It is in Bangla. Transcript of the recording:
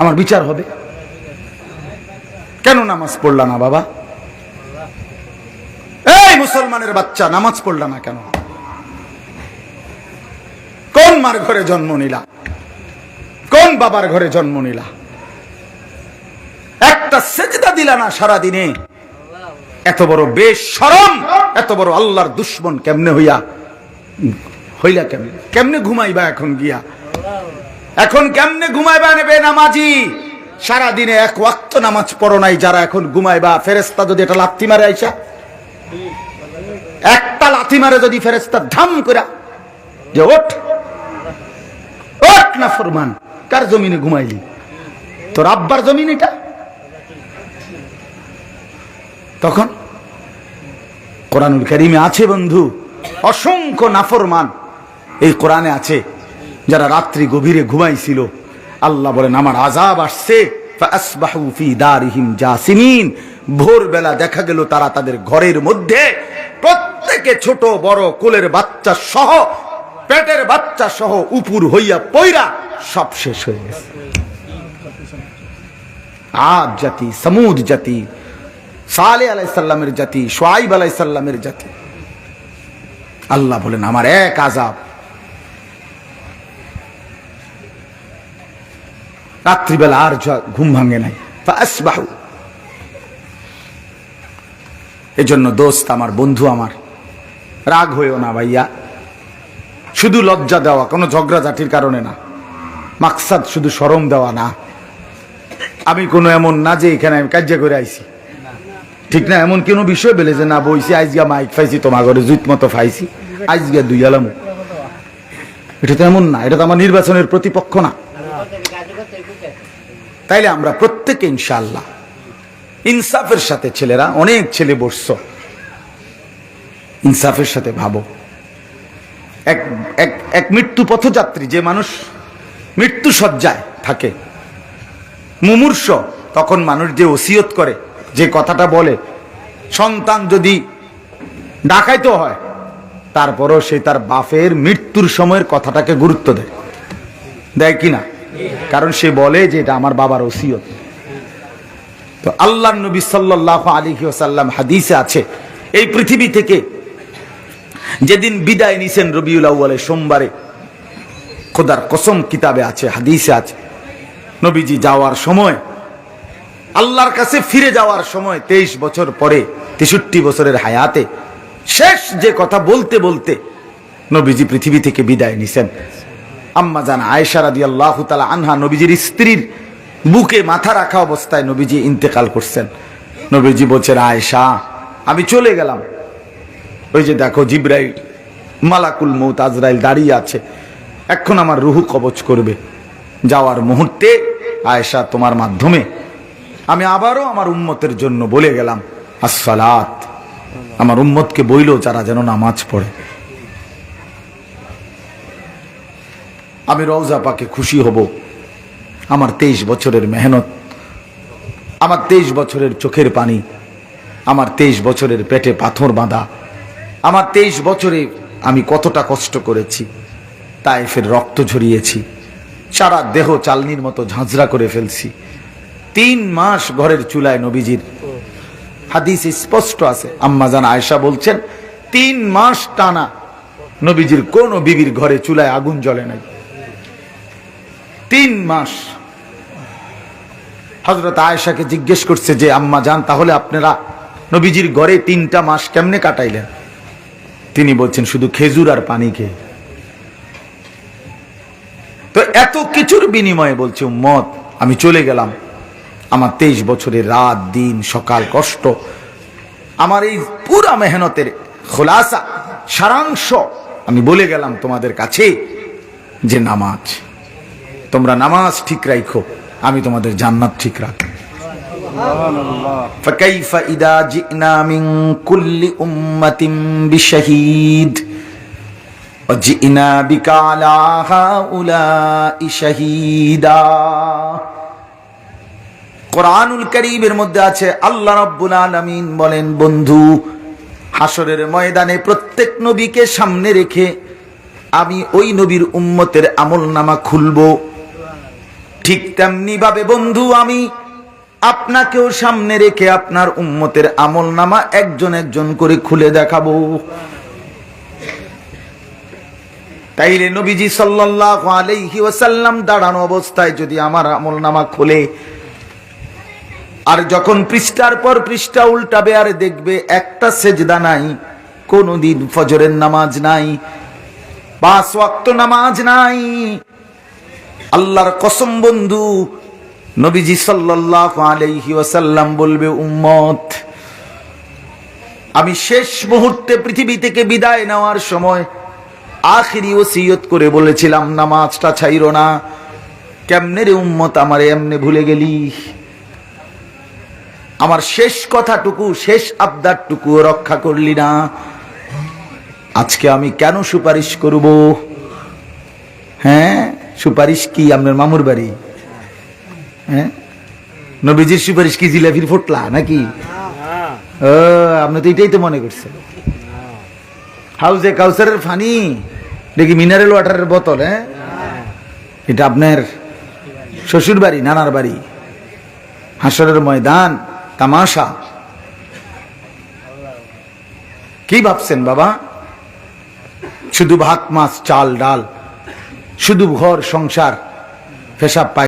আমার বিচার হবে। কেন নামাজ পড়লা না বাবা? এই মুসলমানের বাচ্চা, নামাজ পড়লা না কেন? কোন মার ঘরে জন্ম নিলা? কোন বাবার ঘরে জন্ম নিলা? একটা সেজদা দিলা না সারা দিনে এত বড় বেশ সরম এত বড় আল্লাহর দুশ্মন কেমনে হইয়া? হইলা কেমনে? কেমনে ঘুমাইবা এখন গিয়া? এখন কেমনে ঘুমাইবা নেবে নামাজি? সারা দিনে এক ওয়াক্ত নামাজ পড়ো নাই, যারা এখন ঘুমাইবা। ফেরেস্তা যদি এটা লাথি মারে আইসা? একটা লাথি মারে যদি ফেরেস্তা ধাম করে যে ওঠ ওঠ না ফরমান, কার জমিনে ঘুমাইলি? তোর আব্বার জমিন এটা? তখন কোরআনুল আছে বন্ধু, অসংখ্য নাফরমান। এই কোরআনে আছে যারা রাত্রি গভীরে ঘুমাইছিল, আল্লাহ বলেন, আমার আজাব আসছে। ভোরবেলা দেখা গেল তারা তাদের ঘরের মধ্যে। প্রত্যেকে ছোট, বড়, কোলের বাচ্চা সহ, পেটের বাচ্চা সহ উপুর হইয়া পৈরা সব শেষ হয়ে গেছে। আব জাতি, সমুদ জাতি সালে আলাইসাল্লামের জাতি, সোয়াইব আলাইসাল্লামের জাতি। আল্লাহ বলেন, আমার এক আজাব রাত্রিবেলা আর ঘুম ভাঙে নাই। ফাসবাহু এজন্য দোস্ত আমার, বন্ধু আমার, রাগ হইও না ভাইয়া। শুধু লজ্জা দেওয়া, কোনো ঝগড়াঝাটির কারণে না। মাকসাদ শুধু সরম দেওয়া না। আমি কোনো এমন না যে এখানে আমি কার্য করে আইছি। ঠিক না, এমন কোনো বিষয় বেলে যে না বইছি আজগা মাইক ফাইছি তোমার ঘরে জুত মতো ফাইছি আজগা দুই আলাম। এটা তো এমন না, এটা তো আমার নির্বাচনের প্রতিপক্ষ না। তাইলে আমরা প্রত্যেকে ইনশাল্লাহ ইনসাফের সাথে ছেলেরা অনেক ছেলে বসছ। ইনসাফের সাথে ভাবো। এক এক এক মৃত্যু পথযাত্রী যে মানুষ মৃত্যু সজ্জায় থাকে, মুমূর্ষ, তখন মানুষ যে ওসিয়ত করে, যে কথাটা বলে, সন্তান যদি ডাকাইতে হয়, তারপরও সে তার বাপের মৃত্যুর সময়ের কথাটাকে গুরুত্ব দেয়। দেয় কি না? কারণ সে বলে যে এটা আমার বাবার ওসিয়ত। তো আল্লাহ নবী সাল্লাহ আলী ওসাল্লাম হাদিসে আছে, এই পৃথিবী থেকে যেদিন বিদায় নিছেন রবিউল আউ্বালে সোমবারে, খোদার কসম কিতাবে আছে, হাদিসে আছে, নবীজি যাওয়ার সময়, আল্লাহর কাছে ফিরে যাওয়ার সময় তেইশ বছর পরে, তেষট্টি বছরের হায়াতে, শেষ যে কথা বলতে বলতে নবীজি পৃথিবী থেকে বিদায় নিছেন। আম্মা জান আয়েশা রাদি আল্লাহ তালা আনহা নবীজির স্ত্রীর বুকে মাথা রাখা অবস্থায় নবীজি ইন্তেকাল করছেন। নবীজি বলছেন, আয়েশা, আমি চলে গেলাম। ওই যে দেখো জিব্রাইল, মালাকুল মৌত আজরাইল দাঁড়িয়ে আছে। এখন আমার রুহু কবচ করবে। যাওয়ার মুহূর্তে আয়েশা তোমার মাধ্যমে আমি আবারও আমার উম্মতের জন্য বলে গেলাম, আসসালাত। আমার উম্মতকে বইল যারা যেন নামাজ পড়ে। আমি রওজা পাকে খুশি হব। আমার তেইশ বছরের মেহনত, আমার তেইশ বছরের চোখের পানি, আমার তেইশ বছরের পেটে পাথর বাঁধা, আমার তেইশ বছরে আমি কতটা কষ্ট করেছি তাইফের রক্ত ঝরিয়েছি, সারা দেহ চালনির মতো ঝাঁঝরা করে ফেলছি। তিন মাস ঘরের চুলায় নবীজির হাদিস স্পষ্ট আছে। আম্মাজান আয়েশা বলছেন, তিন মাস টানা নবীজির কোন বিবির ঘরে চুলায় আগুন জ্বলে নাই। তিন মাস হজরত আয়েশাকে জিজ্ঞেস করছে যে, আম্মা যান, তাহলে আপনারা নবীজির ঘরে তিনটা মাস কেমনে কাটাইলেন? তিনি বলছেন, শুধু খেজুর আর পানি খেয়ে। তো এত কিছুর বিনিময়ে বলছে, উম্মত, আমি চলে গেলাম। আমার তেইশ বছরের রাত, দিন, সকাল, কষ্ট, আমার এই পুরা মেহনতের খোলাসা, সারাংশ আমি বলে গেলাম তোমাদের কাছে যে নামাজ। তোমরা নামাজ ঠিক রাখো আমি তোমাদের জান্নাত ঠিক রাখি فكيف إذا جئنا من كل أمة بشهيد وجئنا بك على هؤلاء شهيدا কোরআনুল করিমের মধ্যে আছে আল্লাহ রাব্বুল আলামিন বলেন বন্ধু হাসরের ময়দানে প্রত্যেক নবীকে সামনে রেখে আমি ওই নবীর উম্মতের আমল নামা খুলবো ঠিক তেমনি ভাবে বন্ধু, আমি আপনাকেও সামনে রেখে আপনার উম্মতের আমল নামা একজন একজন করে খুলে দেখাবো। তাইলে নবীজি সাল্লাল্লাহু আলাইহি দাঁড়ানো অবস্থায় যদি আমার আমল নামা খোলে, আর যখন পৃষ্ঠার পর পৃষ্ঠা উল্টাবে আর দেখবে একটা সেজদা নাই, কোনদিন ফজরের নামাজ নাই, পাঁচ ওয়াক্ত নামাজ নাই আল্লাহর কসম বন্ধু, নবীজি সাল্লাল্লাহু আলাইহি ওয়াসাল্লাম বলবে, উম্মত, আমি শেষ মুহূর্তে পৃথিবী থেকে বিদায় নেওয়ার সময় আখিরি ওসিয়ত করে বলেছিলাম, নামাজটা ছাইরো না। কেমনে রে উম্মত, আমার এমনে ভুলে গেলি? আমার শেষ কথাটুকু, শেষ আবদারটুকু রক্ষা করলি না। আজকে আমি কেন সুপারিশ করব? হ্যাঁ? সুপারিশ কি আপনার মামুর বাড়ি? হ্যাঁ? নবীজির সুপারিশ কি জিলাপির ফোটলা নাকি? ও আপনি তো এটাই তো মনে করছেন। হাউজে কাউসারের ফানি দেখি মিনারেল ওয়াটারের বোতল হ্যাঁ। এটা আপনার শ্বশুর বাড়ি নানার বাড়ি। হাসরের ময়দান তামাশা। কি ভাবছেন বাবা? শুধু ভাত মাছ চাল ডাল। শুধু ঘর সংসার পেশাব পায়।